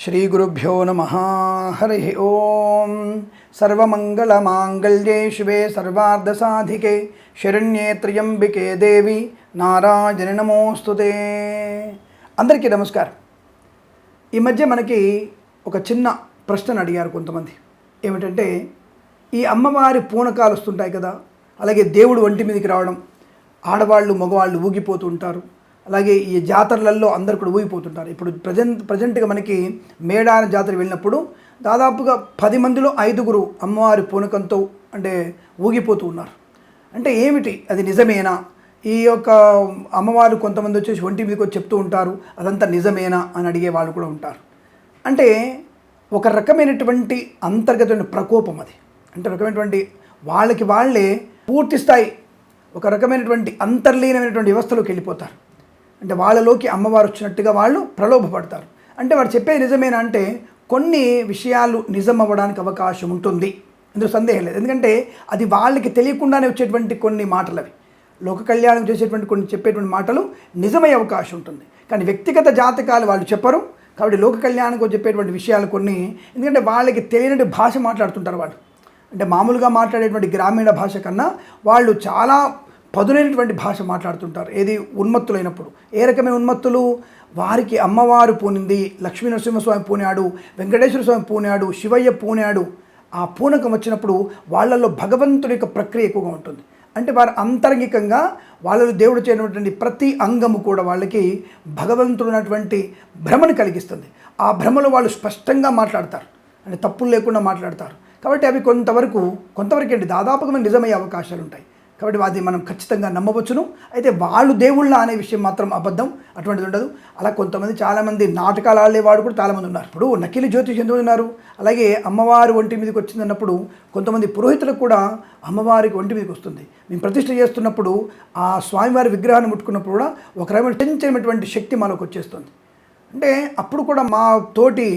శ్రీగురుభ్యో నమ హరి ఓం సర్వమంగళమాంగళ్యే శివే సర్వార్ధసాధికే శరణ్యే త్ర్యంబికే దేవి నారాయణ నమోస్తుతే అందరికీ నమస్కారం. ఈ మధ్య మనకి ఒక చిన్న ప్రశ్నను అడిగారు కొంతమంది. ఏమిటంటే ఈ అమ్మవారి పూనకాలు వస్తుంటాయి కదా అలాగే దేవుడు ఒంటి మీదకి రావడం ఆడవాళ్ళు మగవాళ్ళు ఊగిపోతూ ఉంటారు. అలాగే ఈ జాతరలలో అందరు కూడా ఊగిపోతుంటారు. ఇప్పుడు ప్రజెంట్ ప్రజెంట్గా మనకి మేడార జాతర వెళ్ళినప్పుడు దాదాపుగా పది మందిలో ఐదుగురు అమ్మవారి పూనకంతో అంటే ఊగిపోతూ ఉన్నారు. అంటే ఏమిటి? అది నిజమేనా? ఈ యొక్క అమ్మవారు కొంతమంది వచ్చేసి ఒంటి మీదకి వచ్చి చెప్తూ ఉంటారు అదంతా నిజమేనా? అని అడిగే వాళ్ళు కూడా ఉంటారు. అంటే ఒక రకమైనటువంటి అంతర్గతమైన ప్రకోపం అది. అంటే రకమైనటువంటి వాళ్ళకి వాళ్ళే పూర్తి స్థాయి ఒక రకమైనటువంటి అంతర్లీనమైనటువంటి వ్యవస్థలోకి వెళ్ళిపోతారు. అంటే వాళ్ళలోకి అమ్మవారు వచ్చినట్టుగా వాళ్ళు ప్రలోభపడతారు. అంటే వాడు చెప్పేది నిజమేనా అంటే కొన్ని విషయాలు నిజం అవ్వడానికి అవకాశం ఉంటుంది. ఇందులో సందేహం లేదు. ఎందుకంటే అది వాళ్ళకి తెలియకుండానే వచ్చేటువంటి కొన్ని మాటలు అవి లోక కళ్యాణం చేసేటువంటి కొన్ని చెప్పేటువంటి మాటలు నిజమయ్యే అవకాశం ఉంటుంది. కానీ వ్యక్తిగత జాతకాలు వాళ్ళు చెప్పరు. కాబట్టి లోక కళ్యాణంకు చెప్పేటువంటి విషయాలు కొన్ని. ఎందుకంటే వాళ్ళకి తెలియనటువంటి భాష మాట్లాడుతుంటారు వాళ్ళు. అంటే మామూలుగా మాట్లాడేటువంటి గ్రామీణ భాష కన్నా వాళ్ళు చాలా పదునైనటువంటి భాష మాట్లాడుతుంటారు. ఏది ఉన్మత్తులైనప్పుడు. ఏ రకమైన ఉన్మత్తులు? వారికి అమ్మవారు పూనింది లక్ష్మీ నరసింహస్వామి పూనాడు వెంకటేశ్వర స్వామి పూనాడు శివయ్య పూనాడు. ఆ పూనకం వచ్చినప్పుడు వాళ్ళల్లో భగవంతుడి యొక్క ప్రక్రియ ఎక్కువగా ఉంటుంది. అంటే వారు అంతరంగికంగా వాళ్ళు దేవుడు చేయనటువంటి ప్రతి అంగము కూడా వాళ్ళకి భగవంతుడు ఉన్నటువంటి భ్రమను కలిగిస్తుంది. ఆ భ్రమలో వాళ్ళు స్పష్టంగా మాట్లాడతారు. అంటే తప్పులు లేకుండా మాట్లాడతారు. కాబట్టి అవి కొంతవరకు కొంతవరకు ఏంటి దాదాపుగా నిజమయ్యే అవకాశాలు ఉంటాయి కాబట్టి అది మనం ఖచ్చితంగా నమ్మవచ్చును. అయితే వాళ్ళు దేవుళ్ళ అనే విషయం మాత్రం అబద్ధం అటువంటిది ఉండదు. అలా కొంతమంది చాలామంది నాటకాలు ఆడేవాడు కూడా చాలామంది ఉన్నారు. ఇప్పుడు నకిలీ జ్యోతిష్ ఎందుకు ఉన్నారు? అలాగే అమ్మవారి ఒంటి మీదకి వచ్చింది అన్నప్పుడు కొంతమంది పురోహితులకు కూడా అమ్మవారికి ఒంటి మీదకి వస్తుంది. మేము ప్రతిష్ట చేస్తున్నప్పుడు ఆ స్వామివారి విగ్రహాన్ని ముట్టుకున్నప్పుడు కూడా ఒక రకమైన చంచలమైనటువంటి శక్తి మనకు వచ్చేస్తుంది. అంటే అప్పుడు కూడా మా తోటి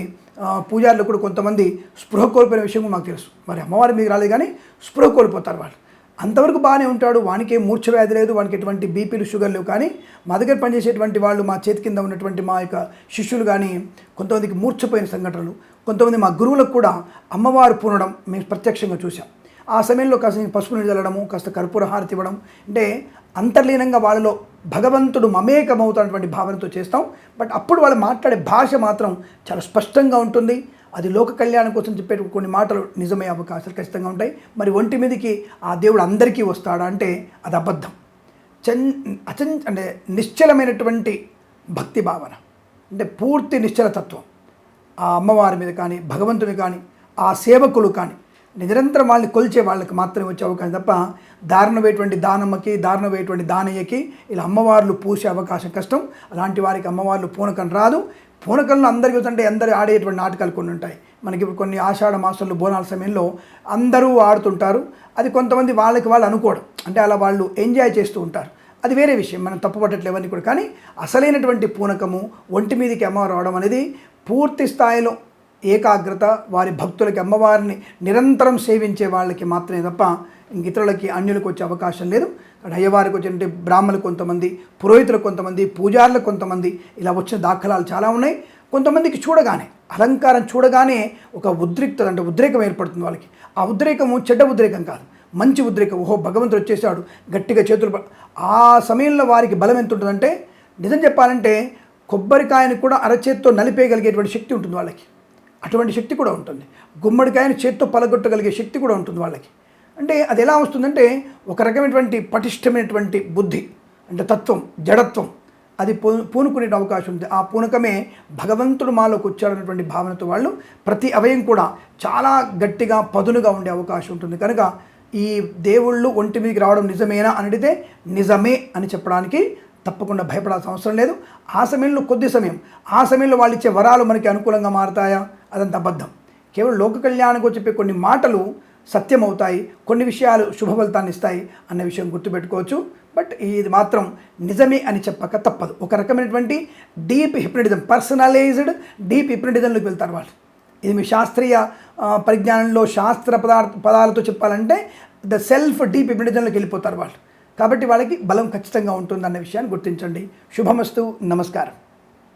పూజారులు కూడా కొంతమంది స్పృహ కోల్పోయిన విషయం మాకు తెలుసు. మరి అమ్మవారి మీకు రాలేదు కానీ స్పృహ కోల్పోతారు వాళ్ళు. అంతవరకు బాగానే ఉంటాడు. వానికి మూర్ఛ వ్యాధి లేదు. వానికి ఎటువంటి బీపీలు షుగర్లు కానీ మా దగ్గర పనిచేసేటువంటి వాళ్ళు మా చేతి కింద ఉన్నటువంటి మా యొక్క శిష్యులు కానీ కొంతమందికి మూర్ఛపోయిన సంఘటనలు కొంతమంది మా గురువులకు కూడా అమ్మవారు పూనడం మేము ప్రత్యక్షంగా చూసాం ఆ సమయంలో కాస్త పసుపు నీళ్ళు చల్లడము కాస్త కర్పూర హారతి ఇవ్వడం అంటే అంతర్లీనంగా వాళ్ళలో భగవంతుడు మమేకమవుతున్నటువంటి భావనతో చేస్తాం. బట్ అప్పుడు వాళ్ళు మాట్లాడే భాష మాత్రం చాలా స్పష్టంగా ఉంటుంది. అది లోక కళ్యాణం కోసం చెప్పే కొన్ని మాటలు నిజమయ్యే అవకాశాలు ఖచ్చితంగా ఉంటాయి. మరి ఒంటి మీదకి ఆ దేవుడు అందరికీ వస్తాడా అంటే అది అబద్ధం. చన్ అచం అంటే నిశ్చలమైనటువంటి భక్తి భావన. అంటే పూర్తి నిశ్చలతత్వం ఆ అమ్మవారి మీద కానీ భగవంతుని కానీ ఆ సేవకులు కానీ నిరంతరం వాళ్ళని కొలిచే వాళ్ళకి మాత్రమే వచ్చే అవకాశం తప్ప దారుణమైనటువంటి దానమ్మకి దారుణమైనటువంటి దానయ్యకి ఇలా అమ్మవార్లు పూసే అవకాశం కష్టం. అలాంటి వారికి అమ్మవార్లు పూనకం రాదు. పూనకంలో అందరికీ అంటే అందరూ ఆడేటువంటి నాటకాలు కొన్ని ఉంటాయి. మనకి ఇప్పుడు కొన్ని ఆషాఢ మాసంలో బోనాల సమయంలో అందరూ ఆడుతుంటారు. అది కొంతమంది వాళ్ళకి వాళ్ళు అనుకోవడం అంటే అలా వాళ్ళు ఎంజాయ్ చేస్తూ ఉంటారు. అది వేరే విషయం. మనం తప్పుపట్టట్లేవన్నీ కూడా. కానీ అసలైనటువంటి పూనకము ఒంటి మీదకి అమ్మవారు రావడం అనేది పూర్తి స్థాయిలో ఏకాగ్రత వారి భక్తులకి అమ్మవారిని నిరంతరం సేవించే వాళ్ళకి మాత్రమే తప్ప ఇంక ఇతరులకి అన్యులకు వచ్చే అవకాశం లేదు. అయ్యవారికి వచ్చినట్టు బ్రాహ్మణులు కొంతమంది పురోహితులు కొంతమంది పూజారులు కొంతమంది ఇలా వచ్చిన దాఖలాలు చాలా ఉన్నాయి. కొంతమందికి చూడగానే అలంకారం చూడగానే ఒక ఉద్రిక్త అంటే ఉద్రేకం ఏర్పడుతుంది వాళ్ళకి. ఆ ఉద్రేకము చెడ్డ ఉద్రేకం కాదు. మంచి ఉద్రేకం. ఓహో భగవంతుడు వచ్చేసాడు గట్టిగా చేతులు ఆ సమయంలో వారికి బలం ఎంత ఉంటుందంటే నిజం చెప్పాలంటే కొబ్బరికాయని కూడా అరచేత్తో నలిపేయగలిగేటువంటి శక్తి ఉంటుంది వాళ్ళకి. అటువంటి శక్తి కూడా ఉంటుంది. గుమ్మడికాయని చేత్తో పలగొట్టగలిగే శక్తి కూడా ఉంటుంది వాళ్ళకి. అంటే అది ఎలా వస్తుందంటే ఒక రకమైనటువంటి పటిష్టమైనటువంటి బుద్ధి అంటే తత్వం జడత్వం అది పూ పూనుకునే అవకాశం ఉంది. ఆ పూనకమే భగవంతుడు మాలోకి వచ్చాడన్నటువంటి భావనతో వాళ్ళు ప్రతి అవయం కూడా చాలా గట్టిగా పదునుగా ఉండే అవకాశం ఉంటుంది. కనుక ఈ దేవుళ్ళు ఒంటి మీదకి రావడం నిజమేనా అని అడిగితే నిజమే అని చెప్పడానికి తప్పకుండా భయపడాల్సిన అవసరం లేదు. ఆ సమయంలో కొద్ది సమయం. ఆ సమయంలో వాళ్ళు ఇచ్చే వరాలు మనకి అనుకూలంగా మారుతాయా? అదంత అబద్ధం. కేవలం లోక కళ్యాణకు చెప్పే కొన్ని మాటలు సత్యమవుతాయి కొన్ని విషయాలు శుభ ఫలితాన్ని ఇస్తాయి అన్న విషయం గుర్తుపెట్టుకోవచ్చు. బట్ ఇది మాత్రం నిజమే అని చెప్పక తప్పదు. ఒక రకమైనటువంటి డీప్ హిప్నటిజం పర్సనలైజ్డ్ డీప్ హిప్నటిజంలోకి వెళ్తారు వాళ్ళు. ఇది మీ శాస్త్రీయ పరిజ్ఞానంలో శాస్త్ర పదార్థ పదాలతో చెప్పాలంటే ద సెల్ఫ్ డీప్ హిప్నటిజంలోకి వెళ్ళిపోతారు వాళ్ళు. కాబట్టి వాళ్ళకి బలం ఖచ్చితంగా ఉంటుందన్న విషయాన్ని గుర్తించండి. శుభమస్తు. నమస్కారం.